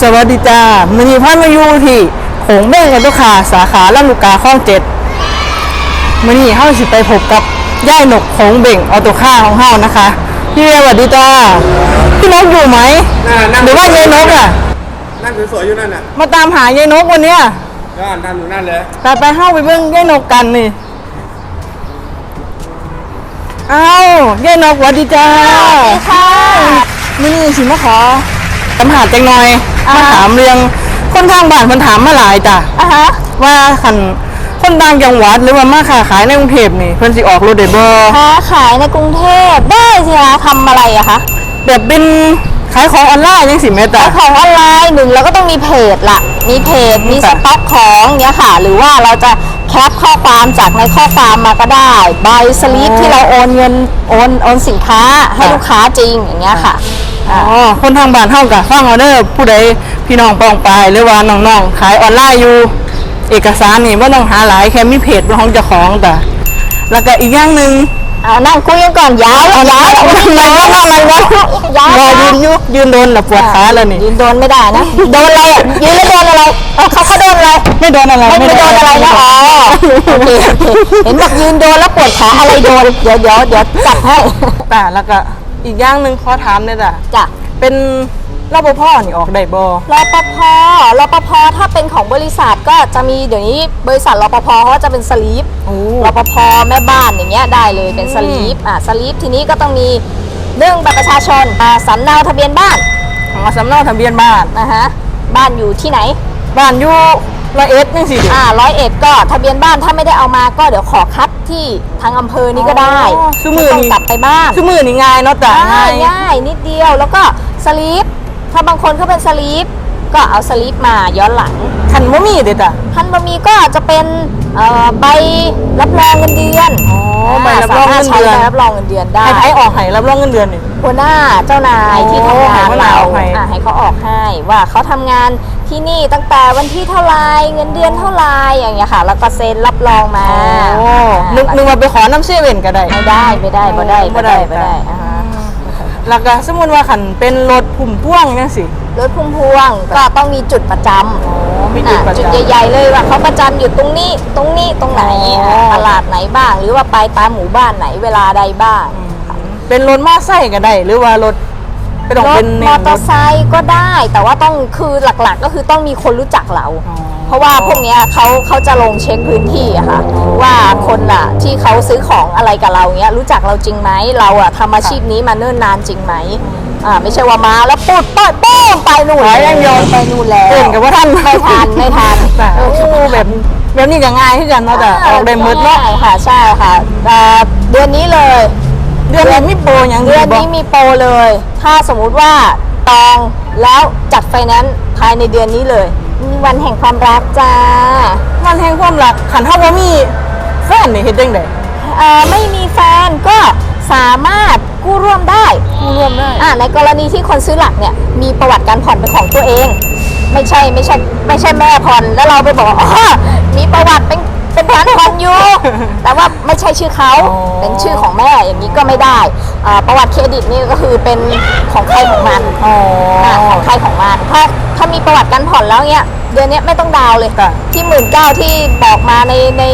สวัสดีจ้ามือนี้พ่อมาอยู่ที่โขงเบ้งกันทุกขาสาขาลำลูกกาข้องเจ็ดมือนี้เฮาสิไปพบกับย่ายหนกโขงเบ่งออโตค่าของเฮานะคะพี่เวียสวัสดีจ้าพี่นกอยู่ไหมน่านั่ง หรือว่ายายนกอะ นั่งสวยๆอยู่นั่นน่ะมาตามหายายนกวันเนี้ยก็นั่งอยู่นั่นเลย ไปไปเฮาไปเบิ่งยายนกกันนี่ เอ้ายายนกสวัสดีจ้าค่ะมื่อนี้สิมาขอสัมผัสจังหน่อยอ่ามาถามเรื่องคนทางบ้านคนถามมาหลายจ้ะอะฮะว่าคันคนต่างจังหวัดหรือว่ามาค้าขายในกรุงเทพนี่เพิ่นสิออกรถได้บ่ค้าขายในกรุงเทพได้สิคะทำอะไรอะคะแบบเป็นขายของออนไลน์จังสิแม่จ้ะขายของออนไลน์หนึ่งเราก็ต้องมีเพจละมีเพจมีสค่ะต็อกของเนี้ยค่ะ หรือว่าเราจะแค ปข้อความจากในข้อความมาก็ได้ใบสลิปที่เราโอนเงินโอนโอนสินค้าให้ลูกค้าจริงอย่างเงี้ยค่ะอ๋อคนทางบ้านเฮาก็ฟังเอาเด้อผู้ใดพี่น้องปองปายหรือว่าน้องๆขายออนไลน์อยู่ เอกสารนี่บ่ต้องหาหลายแค่มีเพจเป็นของเจ้าของจ้ะแล้วก็อีกอย่างหนึง เอานั่งคุยกันก่อนย้ายย้ายทำไมวะทำไมวะย้ายรอยืนอยู่ยืนโดนน่ะปวดขาแล้วนี่ยืนโดนไม่ได้นะโดนอะไรอะยืนแล้วโดนอะไรเออเขาเขาโดนอะไรไม่โดนอะไรไม่ไม่โดนอะไรนะอ๋อโอเคโอเคเห็นบอกยืนโดนแล้วปวดขาอะไรโดนเดี๋ยวเดี๋ยวเดี๋ยวจัดให้แต่แล้วก็อีกอย่างหนึ่งขอถามเนี่ยจ้ะจ้ะเป็น รปภนี่ออกได้บ่รปภรปภถ้าเป็นของบริษัทก็จะมีเดี๋ยวนี้บริษัทรปภเขาก็จะเป็นสลีปโอ้ รปภแม่บ้านอย่างเงี้ยได้เลยเป็นสลีปอะสลีปทีนี้ก็ต้องมีเรื่องบัตรประชาชนอ่าสำเนาทะเบียนบ้านของสำเนาทะเบียนบ้าน นะฮะบ้านอยู่ที่ไหน บ้านอยู่ร้อยเอ็ดนี่สิอ่าร้อยเอ็ดก็ทะเบียนบ้านถ้าไม่ได้เอามาก็เดี๋ยวขอคัดที่ทางอำเภอนี้ก็ได้คือมือไต้องนี่กลับไปบ้านคือมือนี่ง่ายเนาะจ้ะง่าง่ายย ง่ายนิดเดียวแล้วก็สลีป ถ้าบางคนเขาเป็นสลีปก็เอาสลีปมาย้อนหลัง คันบ่มีเด้อจ้ะพันบะหมีก็จะเป็นเอ่อใบรับรองเงินเดือนอ๋อใบรับรองเงินเดือนสามารถใช้ใบรับรองเงินเดือนได้ให้ไผออกให้รับรองเงินเดือนนี่ หัวหน้าเจ้านายที่ทำงานให้หัวหน้าเราออกให้ อะให้เขาออกให้ว่าเขาทำงานที่นี่ตั้งแต่วันที่เท่าไหรเงินเดือนเท่าไหรอย่างเงี้ยค่ะ แล้วก็เซ็นรับรองมาโอ้นึกนึกว่าไปขอน้ำเซเว่นก็ได้ ไม่ได้ไม่ได้ไม่ได้ไม่ได้ไม่ได้อ่าฮะ แล้วก็สมมุติว่าคันเป็นรถพุ่มพ่วงจังสิ รถพุ่มพวงก็ต้องมีจุดประจำอ๋อมีจุดอะประจุดจำใหญ่ๆเลยว่าเขาประจำอยู่ตรงนี้ตรงนี้ตรงไหนอ๋อ ตลาดไหนบ้าง หรือว่าไปตามหมู่บ้านไหนเวลาใดบ้างเป็นรถมอไซค์ก็ได้ หรือว่ารถไปต้องรเป็ถนมอเตอร์ไซค์ก็ได้ แต่ว่าต้องคือหลักๆ ก็คือต้องมีคนรู้จักเรา อ๋อ เพราะว่าพวกเนี้ยเขาเขาจะลงเช็คพื้นที่อะค่ะ ว่าคนอะที่เขาซื้อของอะไรกับเราเนี้ยรู้จักเราจริงไหมเราอะทำอาชีพนี้มาเนิ่นนานจริงไหมอ่าไม่ใช่ว่ามาแล้วปูดป้อยโป้งไปนู่นขายอย่างเดียวไปนู่นแล้วเต้นกับว่าท่านไม่ทันไม่ทันแต่โอ้แบบแบบนี้ก็ง่ายขึ้นกันเนาะแต่ออกได้หมืดเนาะใช่ค่ะใช่ค่ะอ่าเดือนนี้เลย เดือนนี้มีโปรอย่างเดือนบ่นี้มีโปรเลย ถ้าสมมุติว่าตองแล้วจัดไฟแนนซ์ภายในเดือนนี้เลย มีวันแห่งความรักจ้ามันแห่งความรักขันเท่าว่ามีแฟนนี่เฮ็ดจังได๋เอ่อไม่มีแฟนก็สามารถกู้ร่วมได้กู้ร่วมได้อ่าในกรณีที่คนซื้อหลักเนี่ยมีประวัติการผ่อนเป็นของตัวเอง ไม่ใช่ไม่ใช่ไม่ใช่แม่ผ่อนแล้วเราไปบอกว่าอ๋อมีประวัติเป็นเป็นแผนผ่อนอยู่ แต่ว่าไม่ใช่ชื่อเขาอ๋อเป็นชื่อของแม่อย่างนี้ก็ไม่ได้ อ่าประวัติเครดิตนี่ก็คือเป็นของใครของมันอ๋ออ่าของใครของมันถ้าถ้ามีประวัติการผ่อนแล้วเนี่ยเดือนเนี้ยไม่ต้องดาวน์เลยค่ะที่หมื่นเก้าที่บอกมาในใน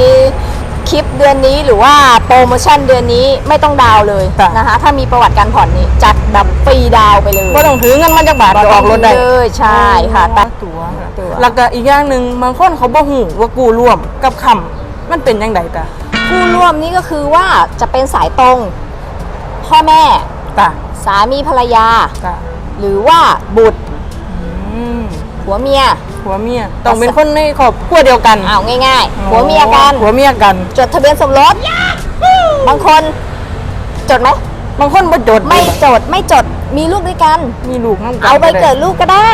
คลิปเดือนนี้หรือว่าโปรโมชั่นเดือนนี้ไม่ต้องดาวน์เลยค่ะ นะคะถ้ามีประวัติการผ่อนนี่จัดแบบฟรีดาวน์ไปเลยบ่ต้องถือเงินมาจากบาทก็ออกรถได้เลยใช่ค่ะแต่ ตัวตัวแล้วก็อีกอย่างหนึงบางคนเขาบ่ฮู้ว่ากู้ร่วมกับคำมันเป็นจังไดจ้ะผู้ร่วมนี่ก็คือว่าจะเป็นสายตรง พ่อแม่ จ้ะสามีภรรยา จ้ะหรือว่าบุตรอืมผัวเมีย ผัวเมียต้องเป็นคนในครอบครัวเดียวกันเอาง่ายๆผัวเมียกัน ผัวเมียกัน จดทะเบียนสมรสบางคน จดไหมบางคนบ่จดไม่จดไม่จดมีลูกด้วยกัน มีลูกนำกันเอาไปเกิดลูกก็ได้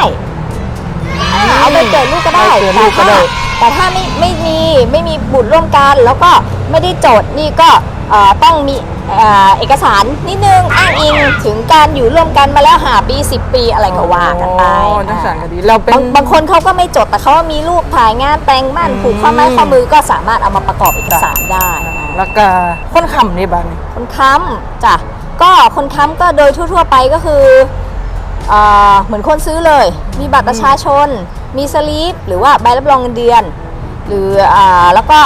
อ่าเอาไปเกิดลูกก็ได้ไปเกิดลูกก็ได้ แต่ถ้าไม่ไม่มีไม่มีบุตรร่วมกัน แล้วก็ไม่ได้จดนี่ก็เอ่อ ต้องมีเอ่อเอกสารนิดนึงอ้างอิงถึงการอยู่ร่วมกันมาแล้วหาปี 10 ปีอะไรก็ว่ากันไปอ๋อจังสันก็ดีเราเป็นบางบางคนเขาก็ไม่จดแต่เขาว่ามีรูปถ่ายงานแต่งบ้านผูกข้อไม้ข้อมือก็สามารถเอามาประกอบเอกสารได้โอ้แล้วก็คนค้ำนี่บัดนี้คนค้ำจ้ะก็คนค้ำก็โดยทั่ว ๆ ไปก็คืออ่าเหมือนคนซื้อเลย มีบัตรประชาชน มีสลิปหรือว่าใบรับรองเงินเดือน หรืออ่าแล้วก็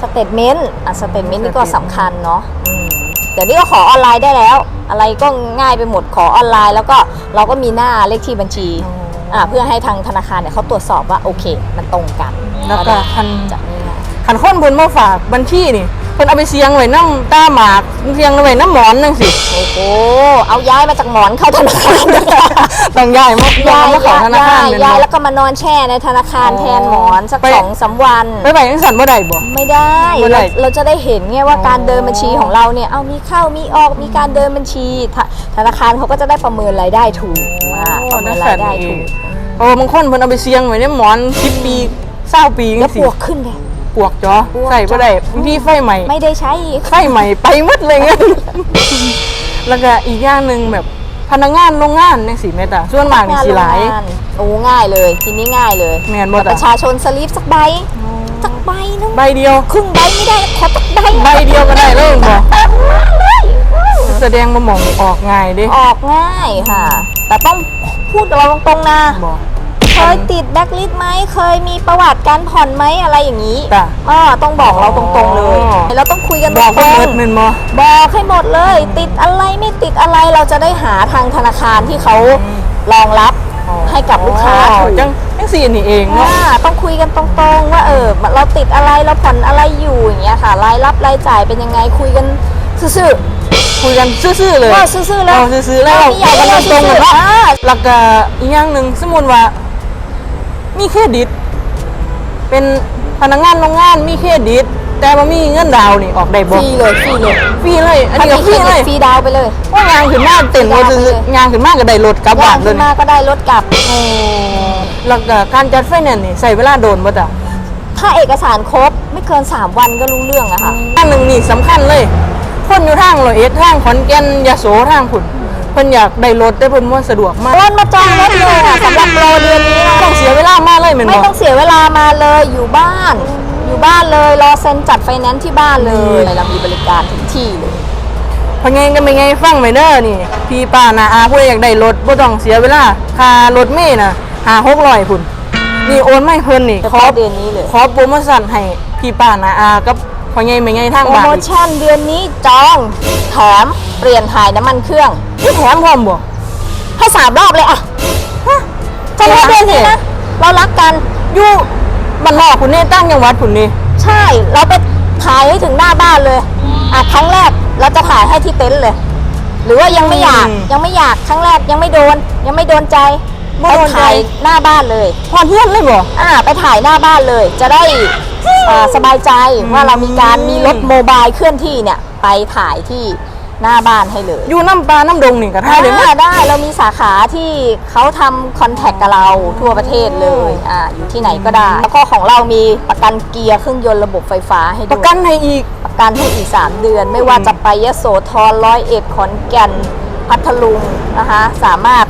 สเตทเมนต์อะสเตทเมนต์นี่ก็สำคัญเนาะอืมเดี๋ยวนี้ก็ขอออนไลน์ได้แล้ว อะไรก็ง่ายไปหมดขอออนไลน์ แล้วก็เราก็มีหน้าเลขที่บัญชีอ๋ออ่าเพื่อให้ทางธนาคารเนี่ยเขาตรวจสอบว่าโอเค มันตรงกันแล้วก็คันจะง่ายคันคนเพิ่นมาฝากบัญชีนี่เพิ่นเอาไปเสียงไว้น้ำตาหมากเสียงไว้น้ำหมอนจังสิ โอ้โห เอาย้ายมาจากหมอนเข้าธนาคารต้องย้ายมาย้ายมาเขอธนาคารย้ายแม่นย้ายบ่แล้วก็มานอนแช่ในธนาคารอ๋อแทนหมอนสักไปสองสามวันไปไปจังซั่นบ่ได้บ่ไม่ได้ไม่ได้เราเราจะได้เห็นไงว่าอ๋อการเดินบัญชีของเราเนี่ยเอามีเข้ามีออกมีการเดินบัญชีธธนาคารเขาก็จะได้ประเมินรายได้ถูกอ่าประเมินรายได้ถูกโอ้บางคนเพิ่นเอาไปเสียงไว้ในหมอน10ปี20ปีจัแล้วงสิปวกขึ้นเลย ปวกจ้อปวกใส่บ่ได้บางทีไฟใหม่ ไม่ได้ใช้อีก ไฟใหม่ไปหมดเลยเงี้ย แล้วก็อีกอย่างหนึงแบบพนักงานโรงงานจังสิแม่ตาส่วนมากนี่สิหลายงนโอ้ง่ายเลย ทีนี้ง่ายเลยแม่นบ่ปตาระชาชนสลิปสักใบสักใบนึงใบเดียว ครึ่งใบไม่ได้ขอสักใบใบเดียวก็ได้เลยบ่แสดงมาหมองออกง่ายเด้ออกง่ายค่ะ แต่ต้องพูดกับเราตรงๆนะบ่ เคยติดแบ็คลิสต์ไหมเคยมีประวัติการผ่อนไหมอะไรอย่างนี้จ้ะ อ่าต้องบอกเราตรงๆเลยอ๋อเราต้องคุยกันตบรอกงว่าเบิดๆแม่นบ่ บอกให้หมดเลย ติดอะไรไม่ติดอะไรเราจะได้หาทางธนาคารที่เขารองรับให้กับลูกค้าอ๋อถูกจังจังสี่นี่เองเนาะอ่าต้องคุยกันตรงๆ ว่าเออเราติดอะไรเราผ่อนอะไรอยู่อย่างเงี้ยค่ะรายรับรายจ่ายเป็นยังไงคุยกันซื่อคุยกันซื่อๆเลยๆว่าซื่อๆเลยเอาซื่อๆแล้วเาเอากันตรงๆกันเนาะอ่าแล้วก็อีกอย่างหนึ่งสมมุติว่า มีเครดิต เป็นพนักงานโรงงานมีเครดิต แต่ว่ามีเงินดาวน์นี่ออกได้ฟบ่รีเลยฟรีเลยฟรีเลย อันถ้านี้มีก็เคฟรรีดิเลตยฟรีดาวน์ไปเลยว่างานขึ้นมาเต็นรถฟรีดาวน์ไปเลยงานขึ้นมาก็ได้รถกลับบ้าย่านงเลขึ้ยนมาก็ได้รถกลับ แล้วก็การจัดไฟแนนซ์นี่ใส่เวลาโดนบ่จ้ะถ้าเอกสารครบไม่เกิน 3 วันก็รู้เรื่องอะค่ะ อันหนึ่งนี่สำคัญเลย คนอยู่ทางร้อยเอ็ดทางขอนแก่นยโสทางผุน เพิ่นอยากได้รถแต่เพิ่นว่าสะดวกมากโอนมาจองรถเลยอะสำหรับโปรเดือนนี้นะต้องเสียเวลามากเลยแม่นไม่บ่ต้องเสียเวลามาเลยอยู่บ้าน อยู่บ้านเลยรอเซ็นจัดไฟแนนซ์ที่บ้านเลยเรามีบริการถึงที่เลยพอไงก็ไม่ไงฟังไว้เด้อนี่ พี่ป้านาอาผู้ใดอยากได้รถบ่ต้องเสียเวลาค่ารถเมล์น่ะหา600พุ่นนี่โอนไม่เพิ่นนี่เฉขอพาะเดือนนี้เลย ขอโปรโมชั่นให้พี่ป้านาอากับพ อไงไม่ไงทางโปรบ้านโมอีกชั่นเดือนนี้จอง แถมเปลี่ยนถ่ายน้ำมันเครื่องนี่แถมพร้อมบ่ ให้สามรอบเลยอะเฉพาะเดือนนี้นะเรารักกันอยู่บ้านนอกพุ่นนี่ตั้งจังหวัดพุ่นนี่ใช่เราไปถ่ายให้ถึงหน้าบ้านเลยอะครั้งแรกเราจะถ่ายให้ที่เต็นท์เลย หรือว่ายังไม่อยากยังไม่อยากครั้งแรกยังไม่โดน ยังไม่โดนใจบ่ ไปโดนใจถ่ายหน้าบ้านเลยพอเทียนเลยบ่อ่าไปถ่ายหน้าบ้านเลย จะได้อ่าสบายใจว่าเรามีการมีรถโมบายเคลื่อนที่เนี่ยไปถ่ายที่หน้าบ้านให้เลยอยู่น้ำปลาน้ำดงนี่ก็ถ่ายได้หมดอ่าได้ เรามีสาขาที่เขาทำคอนแทคกับเราทั่วประเทศเลยอ่าอยู่ที่ไหนก็ได้ แล้วก็ของเรามีประกันเกียร์เครื่องยนต์ระบบไฟฟ้าให้ด้วยประกันให้อีกประกันให้อีก 3 เดือน ไม่ว่าจะไปยโสธรร้อยเอ็ดขอนแก่นพัทลุงนะคะสามารถ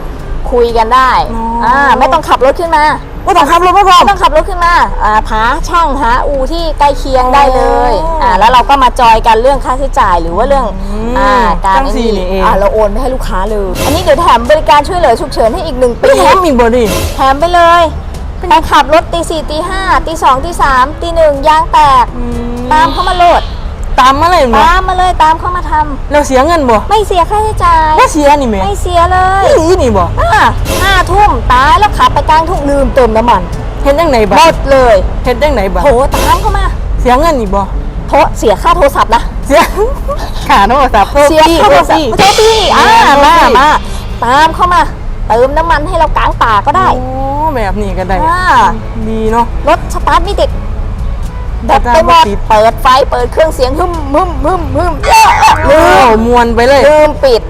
คุยกันได้อ๋ออ่อ่าไม่ต้องขับรถขึ้นมาบ่ต้องขับรถมาพร้อม ไม่ต้องขับรถขึ้นมาอ่าหาช่างหาอูที่ใกล้เคียงได้เลยอ๋ออ่อ่าแล้วเราก็มาจอยกันเรื่องค่าใช้จ่ายหรือว่าเรื่องมอ่าการจังสี่นี่เอง อ่าเราโอนไปให้ลูกค้าเลยอันนี้เดี๋ยวแถมบริการช่วยเหลือฉุกเฉินให้อีกหนึ่งปีพี่แถมอีกบ่ดิ แถมไปเลยไปขับรถตีสี่ตีห้าตีสองตีสามตีหนึ่งยางแตก ตามเข้ามาโหลด ตามมาเลยบ่ตามมาเลยตามเข้ามาทำแล้วเสียเงินบ่ไม่เสียค่าใช้จ่ายบ่เสียนี่แม่ไม่เสียเลยอีหลีนี่บ่อ่าห้าทุ่มตายแล้วขับไปกลางทุ่งลืมเติมน้ำมันเฮ็ดจังไดบ่หมดเลยเฮ็ดจังไดบ่โทรตามเข้ามา เสียเงินนี่บ่โทรเสียค่าโทรศัพท์นะเสียขาโทรศัพท์โทรเสียพี่ค่าโทรศัพพี่ท์โทรพี่อ่าโทรมาพี่มาตามเข้ามาเติมน้ำมันให้เรากลางป่าก็ได้โอ้แบบนี้ก็ได้อ่าดีเนาะรถสตาร์ทไม่ติด แบตสตาร์ไปทหมไม่ดติดเปิดไฟเปิดเครื่องเสียงหึมหึมหึมหึมโอ้ลืมมวนไปเลย ลืมปิด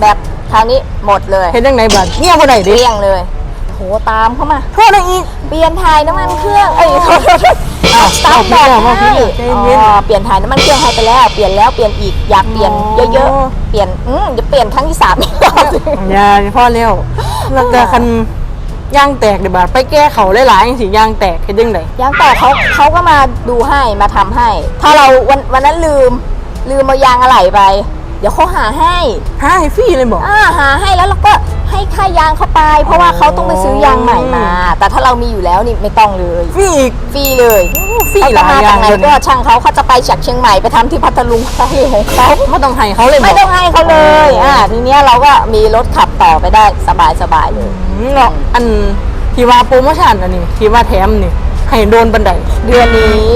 แบบคราวนี้หมดเลยเฮ็ดจังไดบัดเงียบบ่ได้เกดิลี้ยงเลยโหตามเข้ามาโทรได้อีก เปลี่ยนถ่ายน้ำมันเครื่องเอ้ยโทษโทษโทษอ้าวสตาร์ทบอร์ดบอกพี่ให้บอกใจเย็นอ๋อเปลี่ยนถ่ายน้ำมันเครื่องให้ไปแล้วเปลี่ยนแล้วเปลี่ยนอีกอยากเปลี่ยนอ๋อ เยอะๆเปลี่ยนอืมจะเปลี่ยนครั้งที่สามอีกรอบ อย่าพอแล้วแล้วก็คัน ยางแตกเดี๋ยวบาดไปแก้เขาหลายๆจังสิยางแตกเฮ็ดจังไดยางแตกเขาเขาก็มาดูให้มาทำให้ ถ้าเราวันวันนั้นลืม ลืมเอายางอะไหล่ไป เดี๋ยวเขาหาให้หาให้ฟรีเลยบ่อ่าหาให้แล้วเราก็ให้ค่ายางเขาไป เพราะว่าเขาต้องไปซื้อยางใหม่มา แต่ถ้าเรามีอยู่แล้วนี่ไม่ต้องเลยฟรีอีกฟรีเลยฟรีเขาหจะลายมาอย่าจางกไหนเลยก็ช่างเขาเขาจะไปจากเชียงใหม่ไปทำที่พัทลุงเขาของเขาบ่ต้องให้เขาเลยบ่ไม่ต้องให้เขาเลย อ่า ทีเนี้ยเราก็มีรถขับต่อไปได้สบายสบายๆเลยอืม เนาะอันที่ว่าโปรโมชั่นอันนี้ที่ว่าแถมนี่ให้โดนบันไดเดือนนี้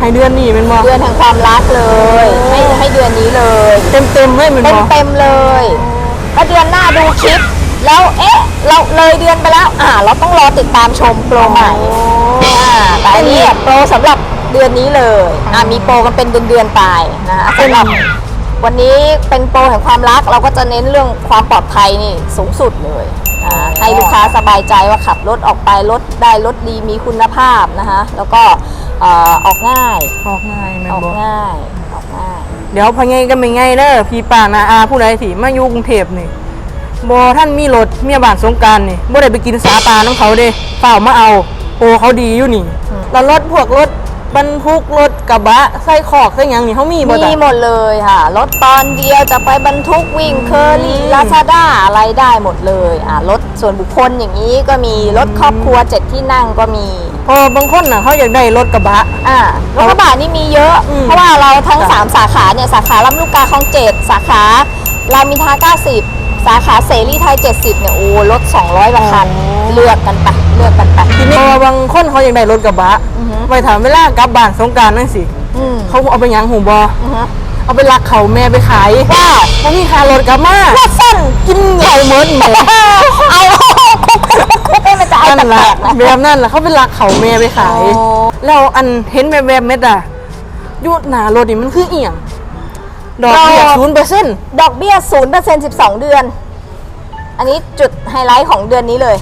ให้เดือนนี้แม่นบ่เดือนแห่งความรักเลยให้ให้เดือนนี้เลย เต็มๆเลยแม่นเต็มบ่เต็มๆเลยแล้วเดือนหน้าดูคลิป แล้วเอ๊ะ เราเลยเดือนไปแล้ว อ่า เราต้องรอติดตามชมโปรใหม่อ่าแต่อันนี้โปรสำหรับเดือนนี้เลยอ่ามีโปรกันเป็นเดือนๆไปนะสำหรับวันนี้เป็นโปรแห่งความรักเราก็จะเน้นเรื่องความปลอดภัยนี่สูงสุดเลยอ่า ให้ลูกค้าสบายใจว่าขับรถออกไปรถได้รถดีมีคุณภาพนะคะแล้วก็เอ่อออกง่ายออกง่ายแม่นออกบ่ง่ายออกง่าย เดี๋ยวพอไงก็ไม่ไงเด้อพี่ป้านาอาผู้ใดที่มาอยู่กรุงเทพนี่บ่ท่านมีรถเมียบ้านสงกรารนี่บ่ได้ไปกินสาปลาน้ำเขาเด้เปล่ามาเอา โอ้เขาดีอยู่นี่แล้วรถพวกรถ บรรทุกรถกระบะใส่ขอกใส่หยังนี่เขามีบ่มีจ้ะหมดเลยค่ะ รถตอนเดียวจะไปบรรทุกวิ่งเคอรี่อืม ลาซาด้าอะไรได้หมดเลยอ่ารถส่วนบุคคลอย่างนี้ก็มีรถครอบครัวเจ็ดที่นั่งก็มีพอบางคนน่ะเขาอยากได้รถกระบะ อ่ารถกระบะนี่มีเยอะ อืมเพราะว่าเราทั้ง จ้ะ 3 สาขาเนี่ย สาขาลำลูกกาคลองเจ็ดสาขารามอินทรา90 สาขาเสรีไทย 70 เนี่ยโอ้รถ 200กว่าคัน เลือกกันไปเลือกกันไป ทีนี้พอบางคนเขาอยากได้รถกระบะอือฮึ ไปถามเวลากลับบ้านสงกรารนั่นสิอืมเขาเอาไปหยังหูบออือฮึเอาไปลักเขาแม่ไปขายว้าวเขามีคารถกลับมาว่าสั้นกินเหล้าเหมือนหมูเอาคุกให้มันจะเอานั่นแปลล่ะกๆนะ แบบนั่นล่ะเขาไปลักเขาแม่ไปขายโอ้แล้วอันเห็นแบบแบบๆเม็ดอะอยุดหนารถนี่มันคือเอียงดอกเบี้ยศูนย์เปอร์เซ็นต์ดอกเบี้ย0% 12เดือน อันนี้จุดไฮไลท์ของเดือนนี้เลย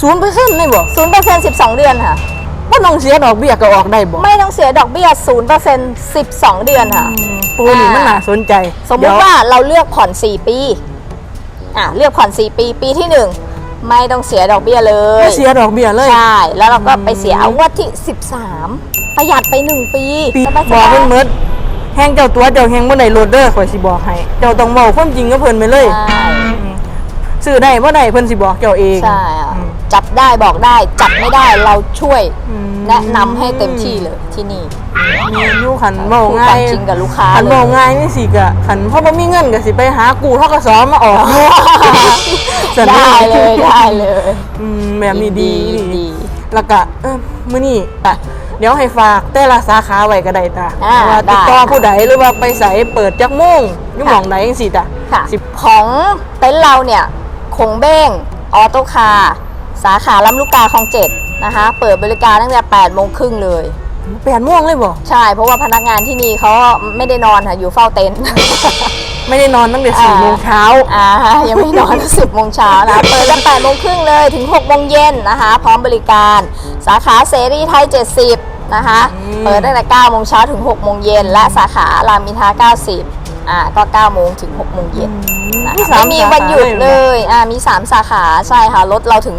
ศูนย์เปอร์เซ็นต์เลยบ่0% 12เดือนค่ะ ว่าต้องเสียดอกเบี้ยก็ออกได้บ่ไม่ต้องเสียดอกเบี้ย 0% 12 เดือนค่ะอืมปูนี่มันน่าสนใจสมมุติว่าเราเลือกผ่อน 4 ปี อะเลือกผ่อน 4 ปี ปีที่ 1 ไม่ต้องเสียดอกเบี้ยเลไม่ยเสียดอกเบี้ยเลย ใช่ แล้วเราก็ไปเสียเอางวดที่ 13 ประหยัดไป 1 ปีปีสบายๆบอกเพิ่นเมิดแห้งเจ้าตัวเจ้าแห้งบ่ได้โหลดเด้อข่อยสิบอกให้ เจ้าต้องเว้าความจริงกับเพิ่นไปเลยใช่ ซื้อได้บ่ได้เพิ่นสิบอกเจ้าเองใช่อะ อืม จับได้บอกได้ จับไม่ได้เราช่วยอืม แนะนำให้เต็มที่เลยที่นี่มีอยู่ขันเบาพูดคง่าวายมจริงกับลูกค้าขันเลยเบาง่ายนี่สิกะขันเพราะว่ามีเงินก็สิไปหากูเท่ากับซ้อมมาออกสนุกได้เลยได้เลยอืมแบบนี้ดีดีดี แล้วก็เออมื้อนี้อะเดี๋ยวให้ฝากแต่ละสาขาไว้ก็ได้ตาอ่าว่าติดได้ต่อผู้ใดหรือว่าไปใส่เปิดจักโมงอยู่หม่องไหนจังซี่จ้ะค่ะสิบ ของเต็นท์เราเนี่ยคงเบ้งออโต้คาร์ สาขาลำลูกกาคลองเจ็ดนะคะ เปิดบริการตั้งแต่8โมงครึ่งเลย แปดโมงเลยบ่ใช่ เพราะว่าพนักงานที่นี่เขาไม่ได้นอนค่ะ อยู่เฝ้าเต็นท์ ไม่ได้นอนตั้งแต่สี่โมงเช้า อ่ายังไม่นอนสิบโมงเช้านะเปิดตั้งแปดโมงครึ่งเลยถึง6โมงเย็นนะคะ พร้อมบริการ สาขาเสรีไทย 70 นะคะ อืม เปิดตั้งแต่9โมงเช้าถึง6โมงเย็นและสาขารามอินทรา90 อ่าก็9โมงถึง6โมงเย็น นะมีคะสาไม่มีวันหยุดเลยอ่ามี 3 สาขาใช่ค่ะรถเราถึง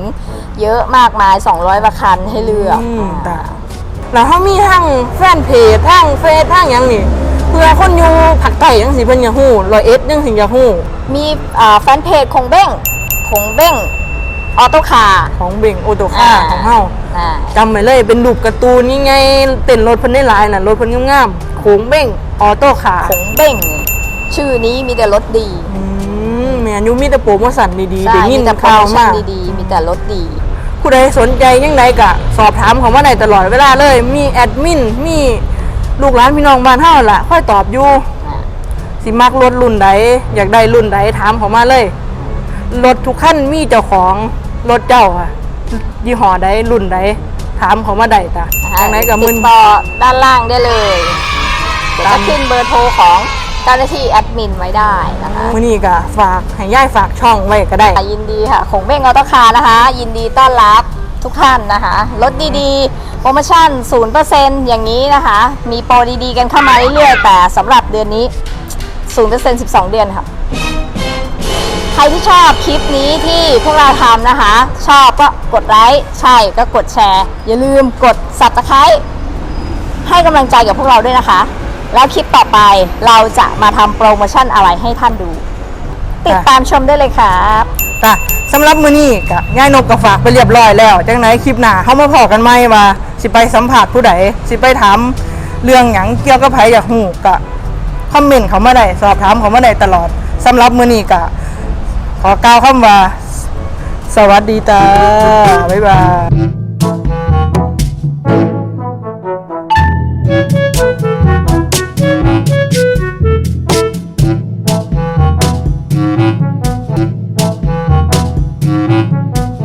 เยอะมากมาย 200กว่าคันให้เลือกอืมตาแล้วเขามีทั้งแฟนเพจทั้งเฟซทั้งหยังนี่เพื่อคนอยู่ภาคใต้จังสิเพิ่นอยากฮู้ร้อยเอ็ดจังสิอยากฮู้มีอ่าแฟนเพจคงเบ้งคงเบ้งออโต้คาร์ ของเบ่งโอโตคาของเฮาอ่า จำไว้เลยเป็นรูปการ์ตูนนี่ไงเต้นรถเพิ่นได้หลายน่ะรถเพิ่นงามๆโขงเบ้งออโต้คาผงเบ้งชื่อนี้มีแต่รถดี อืมแม่นอยู่มีแต่โปรโมชั่นดีๆใช่ได้ยิมีนแต่โปรข่าวโมชั่นมากดีๆ มีแต่รถดี ผู้ใดสนใจยังไงก็สอบถามเขามาได้ตลอดเวลาเลย มีแอดมิน มีลูกหลานพี่น้องบ้านเฮาล่ะ ค่อยตอบอยู่อ่าสิมักรถรุ่นใดอยากได้รุ่นใดถามเขามาเลย รถทุกขั้นมีเจ้าของรถเจ้าค่ะยี่ห้อใดรุ่นใดถามเขามาได้จ้ะนะคะทางไหนกับมึตินดต่อด้านล่างได้เลยเดี๋ยวจะขึ้นเบอร์โทรของ เจ้าหน้าที่แอดมินไว้ได้นะคะมื่อนี้ก็ฝากให้ย่ายฝากช่องไว้ก็ได้ยินดีค่ะ ของเบ้งออโต้คาร์นะคะ ยินดีต้อนรับทุกท่านนะคะรถดีๆ โปรโมชั่น 0%อย่างนี้นะคะ มีโปรดีๆ กันเข้ามาเรื่อยๆ แต่สำหรับเดือนนี้ 0% 12 เดือนค่ะ ใครที่ชอบคลิปนี้ที่พวกเราทำนะคะ ชอบก็กดไลค์ใช่ก็กดแชร์ อย่าลืมกด subscribe ให้กำลังใจกับพวกเราด้วยนะคะ แล้วคลิปต่อไปเราจะมาทำโปรโมชั่นอะไรให้ท่านดู ติดตามชมได้เลยครับค่ะสำหรับมือนี้ก็ย่ายนกก็ฝากไปเรียบร้อยแล้วจังไหนคลิปหน้าเฮามาพอกันไหมว่า สิไปสัมผัสผู้ใดสิไปถามเรื่องหยังเกี่ยวกับไผอยากฮู้ก็คอมเมนต์เขามาได้สอบถามเขามาได้ตลอดสำหรับมือนี้ก็ขอกล่าวคำว่า สวัสดีจ้าบ๊ายบาย